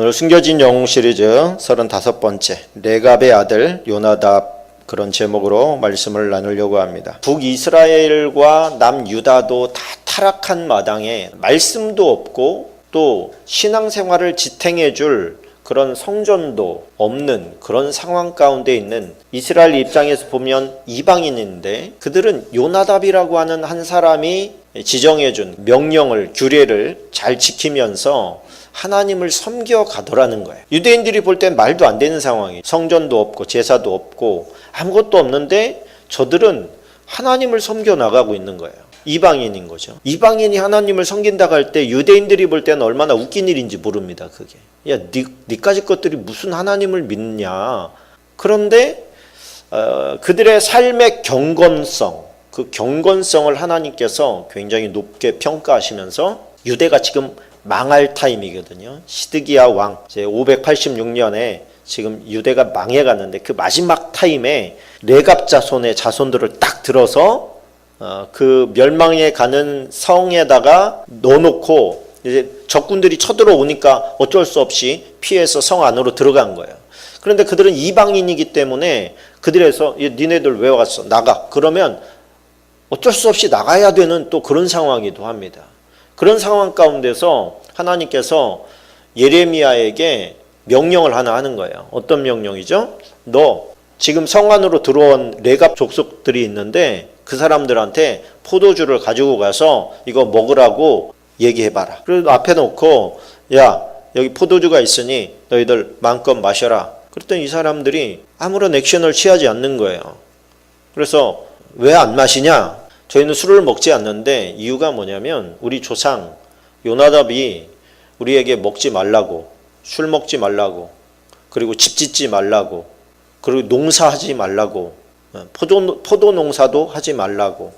오늘 숨겨진 영웅 시리즈 35번째 레갑의 아들 요나답 그런 제목으로 말씀을 나누려고 합니다. 북이스라엘과 남유다도 다 타락한 마당에 말씀도 없고 또 신앙생활을 지탱해 줄 그런 성전도 없는 그런 상황 가운데 있는 이스라엘 입장에서 보면 이방인인데 그들은 요나답이라고 하는 한 사람이 지정해 준 명령을 규례를 잘 지키면서 하나님을 섬겨 가더라는 거예요. 유대인들이 볼 땐 말도 안 되는 상황이 성전도 없고 제사도 없고 아무것도 없는데 저들은 하나님을 섬겨 나가고 있는 거예요. 이방인인 거죠. 이방인이 하나님을 섬긴다고 할때 유대인들이 볼 때는 얼마나 웃긴 일인지 모릅니다. 그게. 야, 니, 니까지 것들이 무슨 하나님을 믿냐. 그런데 어, 그들의 삶의 경건성, 그 경건성을 하나님께서 굉장히 높게 평가하시면서 유대가 지금 망할 타임이거든요. 시드기야 왕, 제 586년에 지금 유대가 망해갔는데 그 마지막 타임에 레갑 자손의 자손들을 딱 들어서 어, 그 멸망에 가는 성에다가 넣어놓고 이제 적군들이 쳐들어오니까 어쩔 수 없이 피해서 성 안으로 들어간 거예요. 그런데 그들은 이방인이기 때문에 그들에서 야, 니네들 왜 왔어? 나가. 그러면 어쩔 수 없이 나가야 되는 또 그런 상황이기도 합니다. 그런 상황 가운데서 하나님께서 예레미야에게 명령을 하나 하는 거예요. 어떤 명령이죠? 너 지금 성 안으로 들어온 레갑 족속들이 있는데 그 사람들한테 포도주를 가지고 가서 이거 먹으라고 얘기해봐라. 그리고 앞에 놓고 야 여기 포도주가 있으니 너희들 마음껏 마셔라. 그랬더니 이 사람들이 아무런 액션을 취하지 않는 거예요. 그래서 왜 안 마시냐? 저희는 술을 먹지 않는데 이유가 뭐냐면 우리 조상 요나답이 우리에게 먹지 말라고 술 먹지 말라고 그리고 집 짓지 말라고 그리고 농사하지 말라고 어, 포도, 포도 농사도 하지 말라고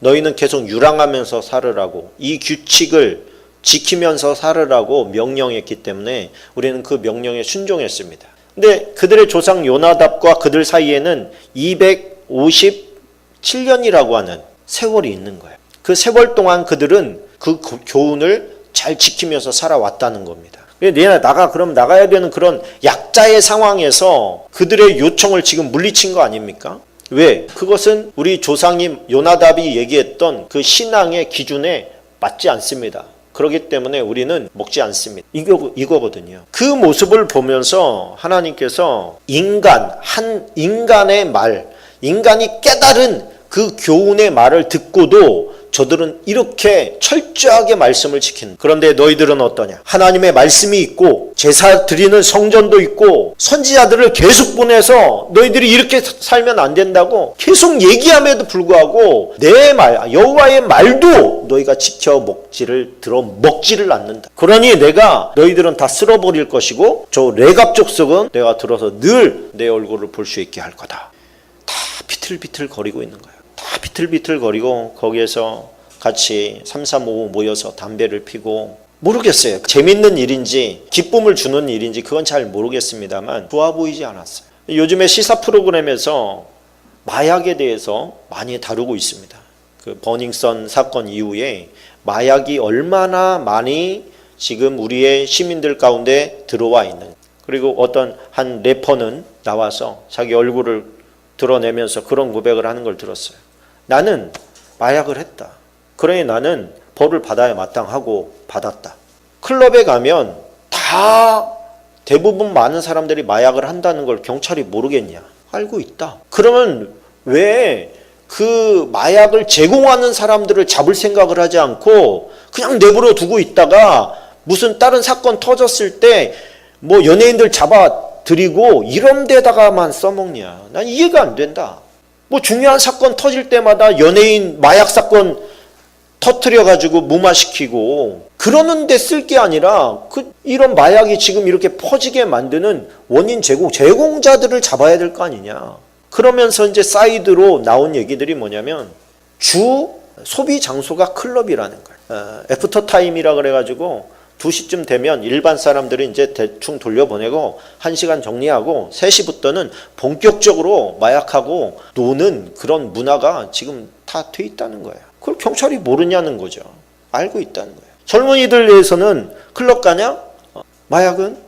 너희는 계속 유랑하면서 살으라고 이 규칙을 지키면서 살으라고 명령했기 때문에 우리는 그 명령에 순종했습니다. 근데 그들의 조상 요나답과 그들 사이에는 257년이라고 하는 세월이 있는 거예요. 그 세월 동안 그들은 그 고- 교훈을 잘 지키면서 살아왔다는 겁니다. 내가 나가 그럼 나가야 되는 그런 약자의 상황에서 그들의 요청을 지금 물리친 거 아닙니까? 왜? 그것은 우리 조상님 요나답이 얘기했던 그 신앙의 기준에 맞지 않습니다. 그렇기 때문에 우리는 먹지 않습니다. 이거, 이거거든요. 그 모습을 보면서 하나님께서 인간, 한 인간의 말, 인간이 깨달은 그 교훈의 말을 듣고도 저들은 이렇게 철저하게 말씀을 지키는. 그런데 너희들은 어떠냐? 하나님의 말씀이 있고 제사 드리는 성전도 있고 선지자들을 계속 보내서 너희들이 이렇게 살면 안 된다고 계속 얘기함에도 불구하고 내 말, 여호와의 말도 너희가 지켜 먹지를 들어 먹지를 않는다. 그러니 내가 너희들은 다 쓸어버릴 것이고 저 레갑 족 속은 내가 들어서 늘 내 얼굴을 볼 수 있게 할 거다. 다 비틀비틀 거리고 있는 거예요. 다 비틀비틀 거리고 거기에서 같이 삼삼오오 모여서 담배를 피고 모르겠어요. 재밌는 일인지 기쁨을 주는 일인지 그건 잘 모르겠습니다만 좋아 보이지 않았어요. 요즘에 시사 프로그램에서 마약에 대해서 많이 다루고 있습니다. 그 버닝썬 사건 이후에 마약이 얼마나 많이 지금 우리의 시민들 가운데 들어와 있는 그리고 어떤 한 래퍼는 나와서 자기 얼굴을 드러내면서 그런 고백을 하는 걸 들었어요. 나는 마약을 했다. 그러니 나는 벌을 받아야 마땅하고 받았다. 클럽에 가면 다 대부분 많은 사람들이 마약을 한다는 걸 경찰이 모르겠냐? 알고 있다. 그러면 왜 그 마약을 제공하는 사람들을 잡을 생각을 하지 않고 그냥 내버려 두고 있다가 무슨 다른 사건 터졌을 때 뭐 연예인들 잡아 들이고 이런 데다가만 써먹냐? 난 이해가 안 된다. 뭐 중요한 사건 터질 때마다 연예인 마약 사건 터트려 가지고 무마시키고 그러는데 쓸 게 아니라 그 이런 마약이 지금 이렇게 퍼지게 만드는 원인 제공 제공자들을 잡아야 될 거 아니냐. 그러면서 이제 사이드로 나온 얘기들이 뭐냐면 주 소비 장소가 클럽이라는 거예요. 어, 애프터 타임이라 그래가지고 2시쯤 되면 일반 사람들이 이제 대충 돌려보내고 1시간 정리하고 3시부터는 본격적으로 마약하고 노는 그런 문화가 지금 다 돼 있다는 거예요. 그걸 경찰이 모르냐는 거죠. 알고 있다는 거예요. 젊은이들 내에서는 클럽 가냐? 어, 마약은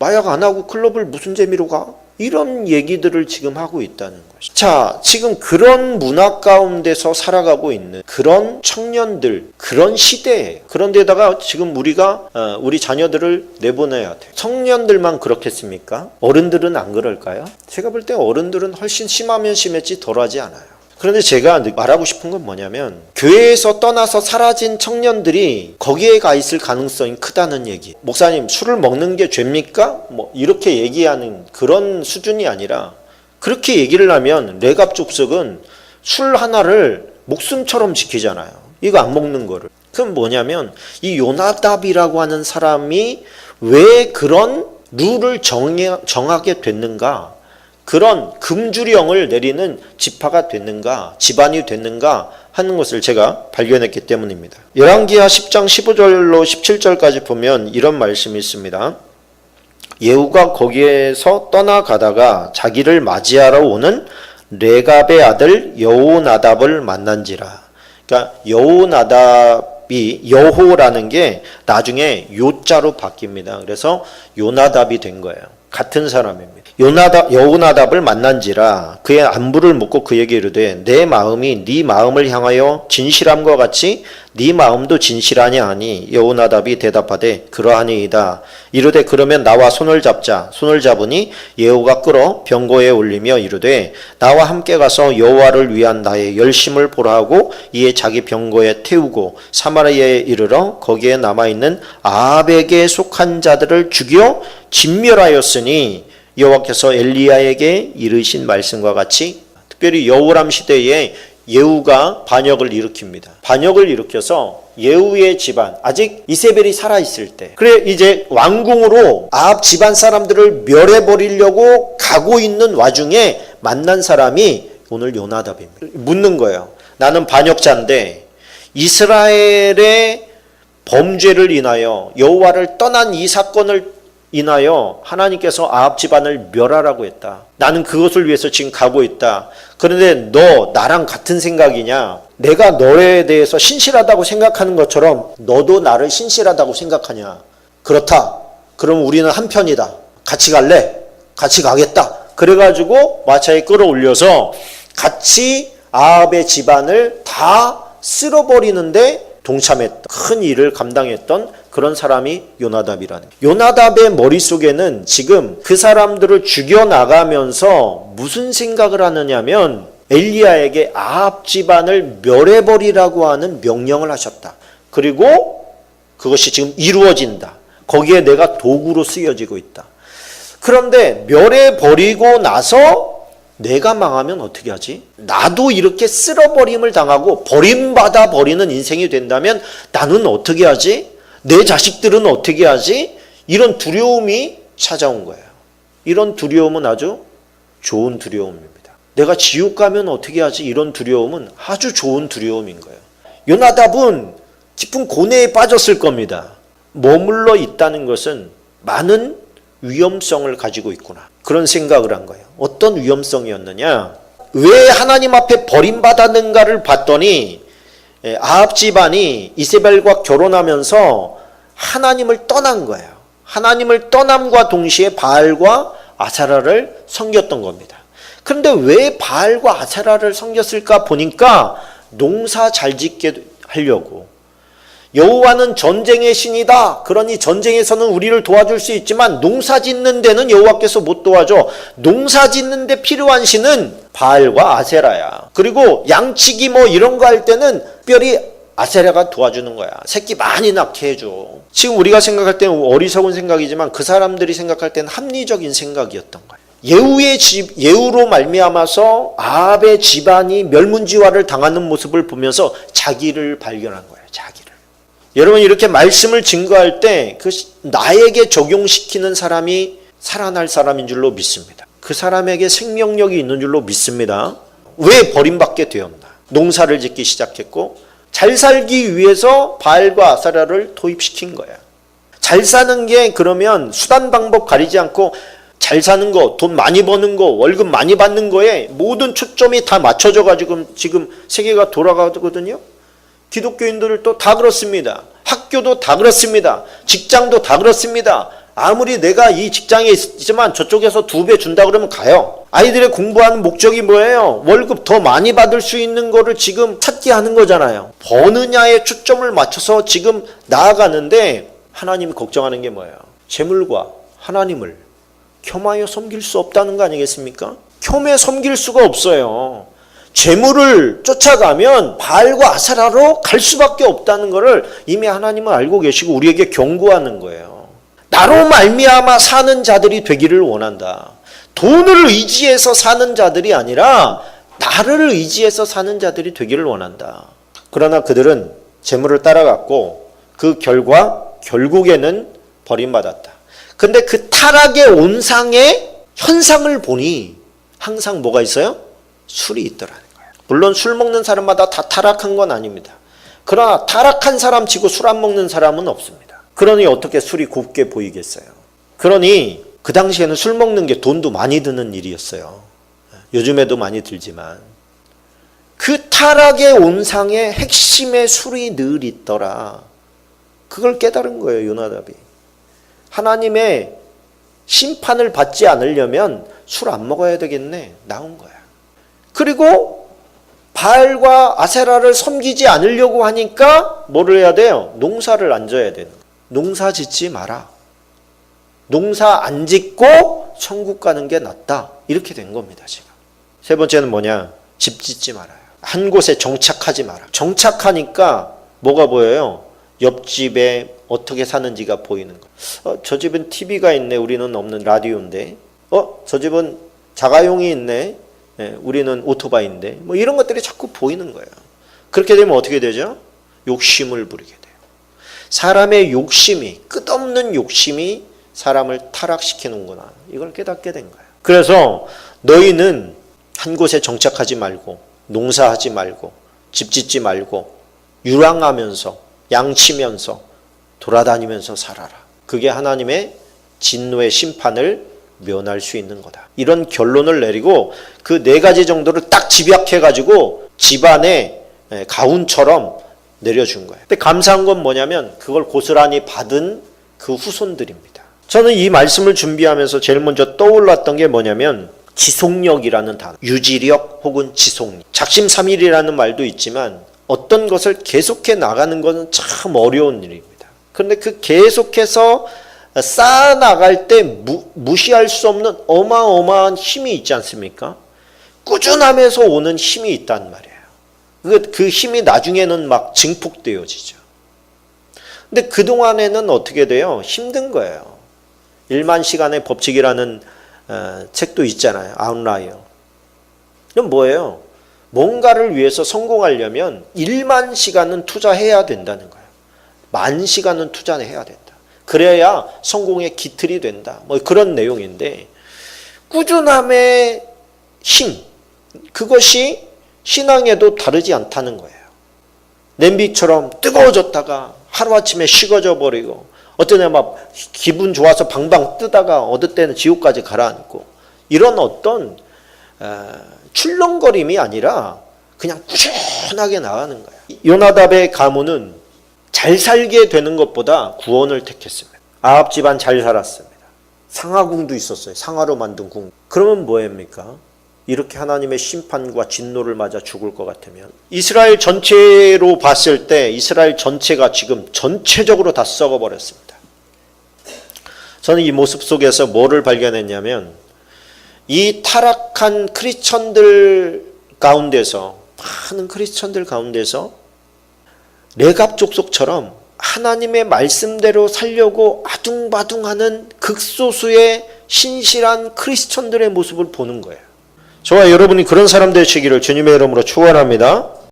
마약 안 하고 클럽을 무슨 재미로 가? 이런 얘기들을 지금 하고 있다는 것이죠. 자, 지금 그런 문화 가운데서 살아가고 있는 그런 청년들, 그런 시대에 그런데다가 지금 우리가 어, 우리 자녀들을 내보내야 돼. 청년들만 그렇겠습니까? 어른들은 안 그럴까요? 제가 볼 때 어른들은 훨씬 심하면 심했지 덜하지 않아요. 그런데 제가 말하고 싶은 건 뭐냐면 교회에서 떠나서 사라진 청년들이 거기에 가 있을 가능성이 크다는 얘기. 목사님 술을 먹는 게 죄입니까? 뭐 이렇게 얘기하는 그런 수준이 아니라 그렇게 얘기를 하면 레갑 족속은 술 하나를 목숨처럼 지키잖아요. 이거 안 먹는 거를. 그럼 뭐냐면 이 요나답이라고 하는 사람이 왜 그런 룰을 정해, 정하게 됐는가? 그런 금주령을 내리는 지파가 됐는가, 집안이 됐는가 하는 것을 제가 발견했기 때문입니다. 열왕기하 10장 15절로 17절까지 보면 이런 말씀이 있습니다. 예후가 거기에서 떠나가다가 자기를 맞이하러 오는 레갑의 아들 여호나답을 만난지라. 그러니까 여호나답이 여호라는 게 나중에 요자로 바뀝니다. 그래서 요나답이 된 거예요. 같은 사람입니다. 요나답 여호나답을 만난지라 그의 안부를 묻고 그에게 이르되 내 마음이 네 마음을 향하여 진실함과 같이 네 마음도 진실하냐 하니 여호나답이 대답하되 그러하니이다. 이르되 그러면 나와 손을 잡자. 손을 잡으니 예후가 끌어 병고에 올리며 이르되 나와 함께 가서 여호와를 위한 나의 열심을 보라 하고 이에 자기 병고에 태우고 사마리아에 이르러 거기에 남아 있는 아합에게 속한 자들을 죽여 진멸하였으니 여호와께서 엘리야에게 이르신 말씀과 같이 특별히 여호람 시대에 예후가 반역을 일으킵니다. 반역을 일으켜서 예후의 집안 아직 이세벨이 살아 있을 때 그래 이제 왕궁으로 아합 집안 사람들을 멸해 버리려고 가고 있는 와중에 만난 사람이 오늘 요나답입니다. 묻는 거예요. 나는 반역자인데 이스라엘의 범죄를 인하여 여호와를 떠난 이 사건을 인하여 하나님께서 아합 집안을 멸하라고 했다. 나는 그것을 위해서 지금 가고 있다. 그런데 너 나랑 같은 생각이냐? 내가 너에 대해서 신실하다고 생각하는 것처럼 너도 나를 신실하다고 생각하냐? 그렇다. 그럼 우리는 한편이다. 같이 갈래? 같이 가겠다. 그래가지고 마차에 끌어올려서 같이 아합의 집안을 다 쓸어버리는데 동참했던 큰 일을 감당했던 그런 사람이 요나답이라는. 요나답의 머릿속에는 지금 그 사람들을 죽여 나가면서 무슨 생각을 하느냐면 엘리야에게 아합 집안을 멸해버리라고 하는 명령을 하셨다. 그리고 그것이 지금 이루어진다. 거기에 내가 도구로 쓰여지고 있다. 그런데 멸해버리고 나서 내가 망하면 어떻게 하지? 나도 이렇게 쓸어버림을 당하고 버림받아 버리는 인생이 된다면 나는 어떻게 하지? 내 자식들은 어떻게 하지? 이런 두려움이 찾아온 거예요. 이런 두려움은 아주 좋은 두려움입니다. 내가 지옥 가면 어떻게 하지? 이런 두려움은 아주 좋은 두려움인 거예요. 요나답은 깊은 고뇌에 빠졌을 겁니다. 머물러 있다는 것은 많은 위험성을 가지고 있구나. 그런 생각을 한 거예요. 어떤 위험성이었느냐? 왜 하나님 앞에 버림받았는가를 봤더니 예, 아합 집안이 이세벨과 결혼하면서 하나님을 떠난 거예요. 하나님을 떠남과 동시에 바알과 아사라를 섬겼던 겁니다. 그런데 왜 바알과 아사라를 섬겼을까 보니까 농사 잘 짓게 하려고 여호와는 전쟁의 신이다. 그러니 전쟁에서는 우리를 도와줄 수 있지만 농사 짓는 데는 여호와께서 못 도와줘. 농사 짓는 데 필요한 신은 바알과 아세라야. 그리고 양치기 뭐 이런 거 할 때는 특별히 아세라가 도와주는 거야. 새끼 많이 낳게 해줘. 지금 우리가 생각할 때는 어리석은 생각이지만 그 사람들이 생각할 때는 합리적인 생각이었던 거야. 예후의 집 예후로 말미암아서 아합의 집안이 멸문지화를 당하는 모습을 보면서 자기를 발견한 거예요. 자기를. 여러분 이렇게 말씀을 증거할 때 그 나에게 적용시키는 사람이 살아날 사람인 줄로 믿습니다. 그 사람에게 생명력이 있는 줄로 믿습니다. 왜 버림받게 되었나? 농사를 짓기 시작했고 잘 살기 위해서 바알과 아사라를 도입시킨 거야. 잘 사는 게 그러면 수단 방법 가리지 않고 잘 사는 거, 돈 많이 버는 거, 월급 많이 받는 거에 모든 초점이 다 맞춰져 가지고 지금 세계가 돌아가거든요. 기독교인들도 다 그렇습니다. 학교도 다 그렇습니다. 직장도 다 그렇습니다. 아무리 내가 이 직장에 있지만 저쪽에서 두 배 준다 그러면 가요. 아이들의 공부하는 목적이 뭐예요? 월급 더 많이 받을 수 있는 거를 지금 찾게 하는 거잖아요. 버느냐에 초점을 맞춰서 지금 나아가는데 하나님이 걱정하는 게 뭐예요? 재물과 하나님을 겸하여 섬길 수 없다는 거 아니겠습니까? 겸해 섬길 수가 없어요. 재물을 쫓아가면 바알과 아사라로 갈 수밖에 없다는 것을 이미 하나님은 알고 계시고 우리에게 경고하는 거예요. 나로 말미암아 사는 자들이 되기를 원한다. 돈을 의지해서 사는 자들이 아니라 나를 의지해서 사는 자들이 되기를 원한다. 그러나 그들은 재물을 따라갔고 그 결과 결국에는 버림받았다. 근데 그 타락의 온상의 현상을 보니 항상 뭐가 있어요? 술이 있더라는 거예요. 물론 술 먹는 사람마다 다 타락한 건 아닙니다. 그러나 타락한 사람 치고 술 안 먹는 사람은 없습니다. 그러니 어떻게 술이 곱게 보이겠어요? 그러니 그 당시에는 술 먹는 게 돈도 많이 드는 일이었어요. 요즘에도 많이 들지만 그 타락의 온상의 핵심에 술이 늘 있더라. 그걸 깨달은 거예요, 요나답이. 하나님의 심판을 받지 않으려면 술 안 먹어야 되겠네. 나온 거야. 그리고 바알과 아세라를 섬기지 않으려고 하니까 뭐를 해야 돼요? 농사를 안 져야 되는 거예요. 농사 짓지 마라. 농사 안 짓고 천국 가는 게 낫다. 이렇게 된 겁니다, 지금. 세 번째는 뭐냐? 집 짓지 말아요. 한 곳에 정착하지 마라. 정착하니까 뭐가 보여요? 옆집에 어떻게 사는지가 보이는 거. 어, 저 집은 TV가 있네. 우리는 없는 라디오인데. 어, 저 집은 자가용이 있네. 예, 우리는 오토바이인데. 뭐 이런 것들이 자꾸 보이는 거예요. 그렇게 되면 어떻게 되죠? 욕심을 부리게 돼요. 사람의 욕심이 끝없는 욕심이 사람을 타락시키는구나. 이걸 깨닫게 된 거예요. 그래서 너희는 한 곳에 정착하지 말고 농사하지 말고 집 짓지 말고 유랑하면서 양치면서 돌아다니면서 살아라. 그게 하나님의 진노의 심판을 면할 수 있는 거다. 이런 결론을 내리고 그 네 가지 정도를 딱 집약해 가지고 집안의 가훈처럼 내려준 거예요. 근데 감사한 건 뭐냐면 그걸 고스란히 받은 그 후손들입니다. 저는 이 말씀을 준비하면서 제일 먼저 떠올랐던 게 뭐냐면 지속력이라는 단어, 유지력 혹은 지속력. 작심삼일이라는 말도 있지만 어떤 것을 계속해 나가는 것은 참 어려운 일입니다. 그런데 그 계속해서 쌓아 나갈 때 무, 무시할 수 없는 어마어마한 힘이 있지 않습니까? 꾸준함에서 오는 힘이 있단 말이에요. 그, 그 힘이 나중에는 막 증폭되어지죠. 근데 그동안에는 어떻게 돼요? 힘든 거예요. 1만 시간의 법칙이라는 어, 책도 있잖아요. 아웃라이어. 그럼 뭐예요? 뭔가를 위해서 성공하려면 1만 시간은 투자해야 된다는 거예요. 만 시간은 투자해야 된다. 그래야 성공의 기틀이 된다. 뭐 그런 내용인데 꾸준함의 힘 그것이 신앙에도 다르지 않다는 거예요. 냄비처럼 뜨거워졌다가 하루아침에 식어져 버리고 어떤 애막 기분 좋아서 방방 뜨다가 어느 때는 지옥까지 가라앉고 이런 어떤 출렁거림이 아니라 그냥 꾸준하게 나가는 거예요. 요나답의 가문은 잘 살게 되는 것보다 구원을 택했습니다. 아합 집안 잘 살았습니다. 상하궁도 있었어요. 상하로 만든 궁. 그러면 뭐합니까? 이렇게 하나님의 심판과 진노를 맞아 죽을 것 같으면 이스라엘 전체로 봤을 때 이스라엘 전체가 지금 전체적으로 다 썩어 버렸습니다. 저는 이 모습 속에서 뭐를 발견했냐면 이 타락한 크리스천들 가운데서 많은 크리스천들 가운데서 레갑 족속처럼 하나님의 말씀대로 살려고 아둥바둥하는 극소수의 신실한 크리스천들의 모습을 보는 거예요. 저와 여러분이 그런 사람 되시기를 주님의 이름으로 축원합니다.